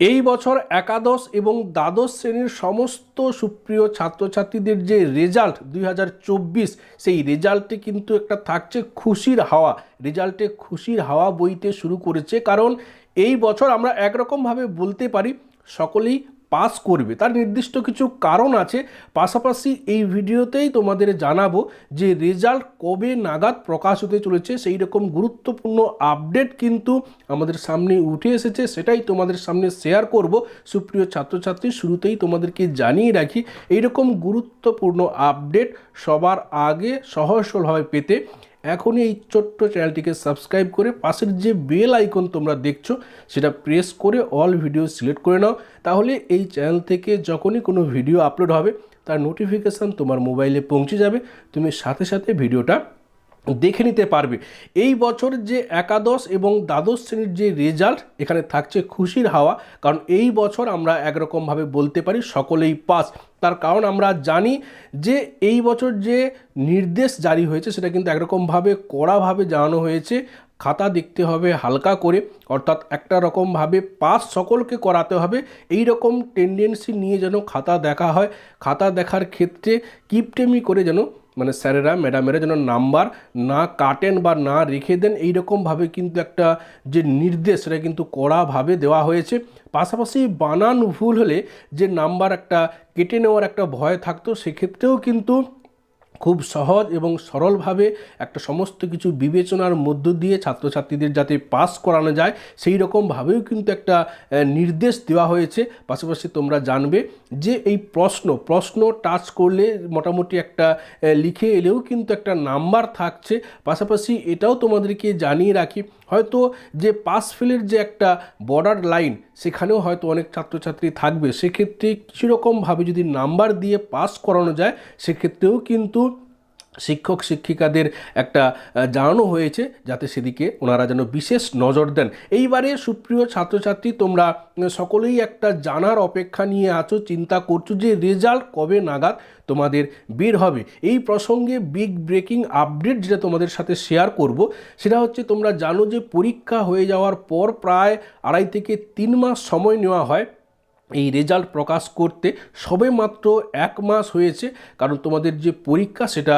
এই বছর একাদশ এবং দ্বাদশ শ্রেণির সমস্ত সুপ্রিয় ছাত্রছাত্রীদের যে রেজাল্ট দুই হাজার চব্বিশ, সেই রেজাল্টে কিন্তু একটা থাকছে খুশির হাওয়া। রেজাল্টে খুশির হাওয়া বইতে শুরু করেছে। কারণ এই বছর আমরা একরকমভাবে বলতে পারি, সকলেই পাস করবে। তার নির্দিষ্ট কিছু কারণ আছে। পাশাপাশি এই ভিডিওতেই তোমাদের জানাব যে রেজাল্ট কবে নাগাদ প্রকাশ হতে চলেছে। সেই রকম গুরুত্বপূর্ণ আপডেট কিন্তু আমাদের সামনে উঠে এসেছে। সেটাই তোমাদের সামনে শেয়ার করব। সুপ্রিয় ছাত্রছাত্রী, শুরুতেই তোমাদেরকে জানিয়ে রাখি, এইরকম গুরুত্বপূর্ণ আপডেট সবার আগে সহজ সরলভাবে পেতে এখনই এই ছোট্ট চ্যানেলটিকে সাবস্ক্রাইব করে পাশের যে বেল আইকন তোমরা দেখছ, সেটা প্রেস করে অল ভিডিও সিলেক্ট করে নাও। তাহলে এই চ্যানেল থেকে যখনই কোনো ভিডিও আপলোড হবে, তার নোটিফিকেশান তোমার মোবাইলে পৌঁছে যাবে। তুমি সাথে সাথে ভিডিওটা দেখে নিতে পারবে। এই বছর যে একাদশ এবং দ্বাদশ শ্রেণির যে রেজাল্ট এখানে থাকছে খুশির হাওয়া, কারণ এই বছর আমরা একরকমভাবে বলতে পারি সকলেই পাস। তার কারণ আমরা জানি যে এই বছর যে নির্দেশ জারি হয়েছে সেটা কিন্তু একরকমভাবে কড়াভাবে জানানো হয়েছে। খাতা দেখতে হবে হালকা করে, অর্থাৎ একটা রকমভাবে পাস সকলকে করাতে হবে। এই রকম টেন্ডেন্সি নিয়ে যেন খাতা দেখা হয়। খাতা দেখার ক্ষেত্রে কিপটেমি করে যেন মানে স্যারেরা, ম্যাডামেরা যেন নাম্বার না কাটেন বা না রেখে দেন, এইরকমভাবে কিন্তু একটা যে নির্দেশ, সেটা কিন্তু কড়াভাবে দেওয়া হয়েছে। পাশাপাশি বানান ভুল হলে যে নাম্বার একটা কেটে নেওয়ার একটা ভয় থাকতো, সেক্ষেত্রেও কিন্তু খুব সহজ এবং সরলভাবে একটা সমস্ত কিছু বিবেচনার মধ্য দিয়ে ছাত্রছাত্রীদের যাতে পাস করানো যায়, সেই রকমভাবেও কিন্তু একটা নির্দেশ দেওয়া হয়েছে। পাশাপাশি তোমরা জানবে যে এই প্রশ্ন প্রশ্ন টাচ করলে মোটামুটি একটা লিখে এলেও কিন্তু একটা নাম্বার থাকছে। পাশাপাশি এটাও তোমাদেরকে জানিয়ে রাখি, হয়তো যে পাস ফেলের যে একটা বর্ডার লাইন, সেখানেও হয়তো অনেক ছাত্রছাত্রী থাকবে। সেক্ষেত্রে কিছু কীরকমভাবে যদি নাম্বার দিয়ে পাস করানো যায়, সেক্ষেত্রেও কিন্তু শিক্ষক, শিক্ষিকাদের একটা জানানো হয়েছে যাতে সেদিকে ওনারা যেন বিশেষ নজর দেন। এইবারে সুপ্রিয় ছাত্রছাত্রী, তোমরা সকলেই একটা জানার অপেক্ষা নিয়ে আছো, চিন্তা করছ যে রেজাল্ট কবে নাগাদ তোমাদের বের হবে। এই প্রসঙ্গে বিগ ব্রেকিং আপডেট যেটা তোমাদের সাথে শেয়ার করব, সেটা হচ্ছে তোমরা জানো যে পরীক্ষা হয়ে যাওয়ার পর প্রায় আড়াই থেকে তিন মাস সময় নেওয়া হয়। এই রেজাল্ট প্রকাশ করতে সবে মাত্র এক মাস হয়েছে। কারণ তোমাদের যে পরীক্ষা সেটা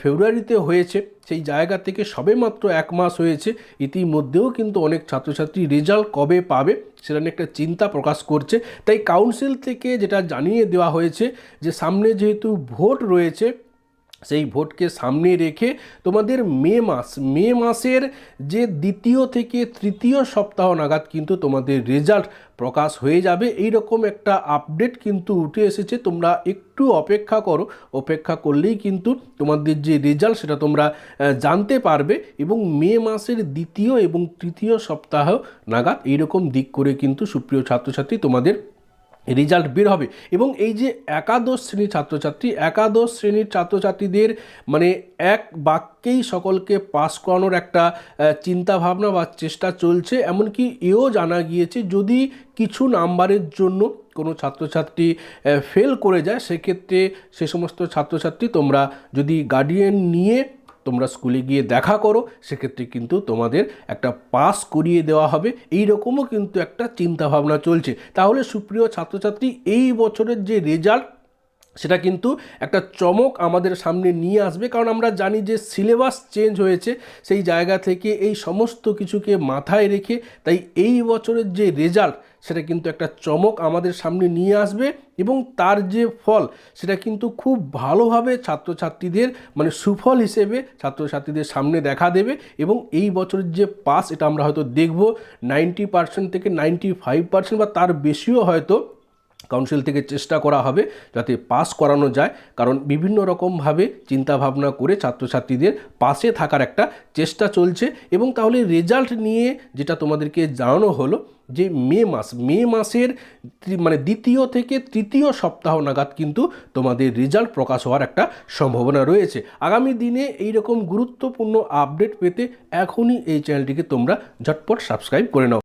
ফেব্রুয়ারিতে হয়েছে। সেই জায়গা থেকে সবে মাত্র এক মাস হয়েছে। ইতিমধ্যেও কিন্তু অনেক ছাত্রছাত্রী রেজাল্ট কবে পাবে সেটা নিয়ে একটা চিন্তা প্রকাশ করছে। তাই কাউন্সিল থেকে যেটা জানিয়ে দেওয়া হয়েছে যে সামনে যেহেতু ভোট রয়েছে সেই ভোটকে সামনে রেখে তোমাদের মে মাস, মে মাসের যে দ্বিতীয় থেকে তৃতীয় সপ্তাহ নাগাদ কিন্তু তোমাদের রেজাল্ট প্রকাশ হয়ে যাবে। এই রকম একটা আপডেট কিন্তু উঠে এসেছে। তোমরা একটু অপেক্ষা করো। অপেক্ষা করলেই কিন্তু তোমাদের যে রেজাল্ট সেটা তোমরা জানতে পারবে এবং মে মাসের দ্বিতীয় এবং তৃতীয় সপ্তাহ নাগাদ এইরকম দিক করে কিন্তু সুপ্রিয় ছাত্রছাত্রী তোমাদের রেজাল্ট বের হবে। এবং এই যে একাদশ শ্রেণির ছাত্রছাত্রী, একাদশ শ্রেণির ছাত্রছাত্রীদের মানে এক বাক্যেই সকলকে পাস করানোর একটা চিন্তা ভাবনা বা চেষ্টা চলছে। এমনকি এও জানা গিয়েছে, যদি কিছু নাম্বারের জন্য কোনো ছাত্রছাত্রী ফেল করে যায়, সেক্ষেত্রে সে সমস্ত ছাত্রছাত্রী তোমরা যদি গার্ডিয়ান নিয়ে তোমরা স্কুলে গিয়ে দেখা করো, সেক্ষেত্রে কিন্তু তোমাদের একটা পাস করিয়ে দেওয়া হবে। এই রকমও কিন্তু একটা চিন্তাভাবনা চলছে। তাহলে সুপ্রিয় ছাত্রছাত্রী, এই বছরের যে রেজাল্ট সেটা কিন্তু একটা চমক আমাদের সামনে নিয়ে আসবে, কারণ আমরা জানি যে সিলেবাস চেঞ্জ হয়েছে, সেই জায়গা থেকে এই সমস্ত কিছুকে মাথায় রেখে তাই এই বছরের যে রেজাল্ট, সেটা কিন্তু একটা চমক আমাদের সামনে নিয়ে আসবে এবং তার যে ফল, সেটা কিন্তু খুব ভালোভাবে ছাত্রছাত্রীদের মানে সুফল হিসেবে ছাত্রছাত্রীদের সামনে দেখা দেবে এবং এই বছরের যে পাস এটা আমরা হয়তো দেখব নাইনটি পার্সেন্ট থেকে নাইনটি ফাইভ পার্সেন্ট বা তার বেশিও হয়তো কাউন্সিল থেকে চেষ্টা করা হবে যাতে পাস করানো যায়। কারণ বিভিন্ন রকমভাবে চিন্তাভাবনা করে ছাত্রছাত্রীদের পাশে থাকার একটা চেষ্টা চলছে। এবং তাহলে রেজাল্ট নিয়ে যেটা তোমাদেরকে জানানো হলো যে মে মাস, মে মাসের মানে দ্বিতীয় থেকে তৃতীয় সপ্তাহ নাগাদ কিন্তু তোমাদের রেজাল্ট প্রকাশ হওয়ার একটা সম্ভাবনা রয়েছে। আগামী দিনে এই রকম গুরুত্বপূর্ণ আপডেট পেতে এখনই এই চ্যানেলটিকে তোমরা ঝটপট সাবস্ক্রাইব করে নাও।